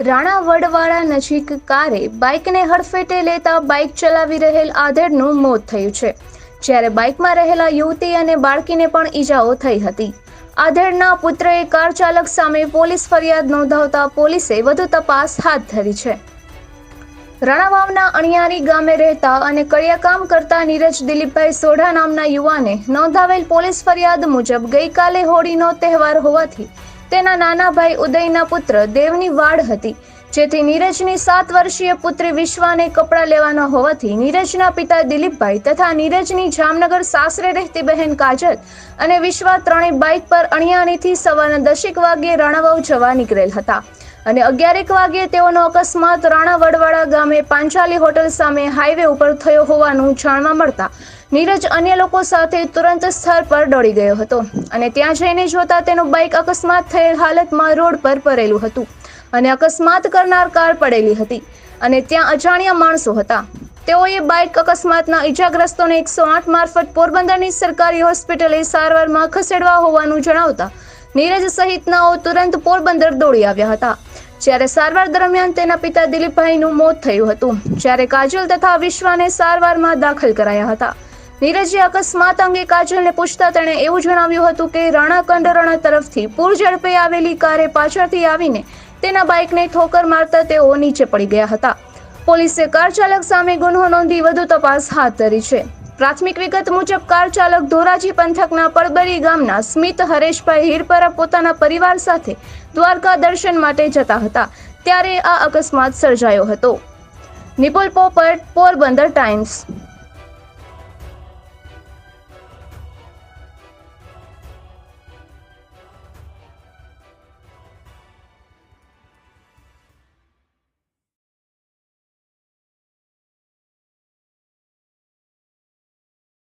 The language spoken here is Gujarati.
રાણા વડવાળા નજીક કારે બાઇકને હડફેટે લેતા બાઇક ચલાવી રહેલ આધેડનું મોત થયું છે. જ્યારે બાઇકમાં રહેલા યુવતી અને બાળકીને પણ ઈજાઓ થઈ હતી. આધેડના પુત્રએ કાર ચાલક સામે પોલીસ ફરિયાદ નોંધાવતા પોલીસે વધુ તપાસ હાથ ધરી છે. રાણાવાવના અણિયારી ગામે રહેતા અને કડિયાકામ કરતા નીરજ દિલીપભાઈ સોઢા નામના યુવાને નોંધાવેલ પોલીસ ફરિયાદ મુજબ ગઈકાલે હોળીનો તહેવાર હોવાથી તેના નાના ભાઈ ઉદયના પુત્ર દેવની વાડ હતી. જેથી નીરજની સાત વર્ષીય પુત્રી વિશ્વાને કપડાં લેવાના હોવાથી નીરજના પિતા દિલીપભાઈ તથા નીરજની જામનગર સાસરે રહેતી બહેન કાજલ અને વિશ્વા ત્રણેય બાઇક પર અણિયાણીથી સવારના દશેક વાગ્યે રાણાવાવ જવા નીકળેલ હતા. અને અગિયારેક વાગ્યે તેઓનો અકસ્માત રાણા વડવાડા ગામે પાંચાલી હોટલ સામે હાઈવે ઉપર થયો હોવાનું જાણવા મળતા નીરજ અન્ય લોકો સાથે તુરંત સ્થળ પર દોડી ગયો હતો અને ત્યાં જઈને જોતા તેનું બાઇક અકસ્માત થયેલ હાલતમાં રોડ પર પડેલું હતું. અને અકસ્માત કરનાર કાર પડેલી હતી અને ત્યાં અજાણ્યા માણસો હતા. તેઓએ બાઇક અકસ્માતના ઈજાગ્રસ્તોને એકસો આઠ મારફત પોરબંદરની સરકારી હોસ્પિટલે સારવારમાં ખસેડવા હોવાનું જણાવતા નીરજ સહિતનાઓ તુરંત પોરબંદર દોડી આવ્યા હતા. જ્યારે સારવાર દરમિયાન તેના પિતા દિલીપભાઈનું મોત થયું હતું, જ્યારે કાજલ તથા વિશ્વાને સારવારમાં દાખલ કરાયા હતા. નીરજે અકસ્માત અંગે કાજલને પૂછતા તેણે એવું જણાવ્યું હતું કે રાણા કંડરણા તરફથી પૂર ઝડપે આવેલી કારે પાછળથી આવીને તેના બાઇકને ઠોકર મારતા તેઓ નીચે પડી ગયા હતા. પોલીસે કાર ચાલક સામે ગુનો નોંધી વધુ તપાસ હાથ ધરી છે. પ્રાથમિક વિગત મુજબ કાર ચાલક ધોરાજી પંથકના પડબરી ગામના સ્મિત હરેશભાઈ હીરપરા પોતાના પરિવાર સાથે દ્વારકા દર્શન માટે જતા હતા. ત્યારે આ અકસ્માત સર્જાયો હતો. નિપુલ પોપટ, પોરબંદર ટાઈમ્સ.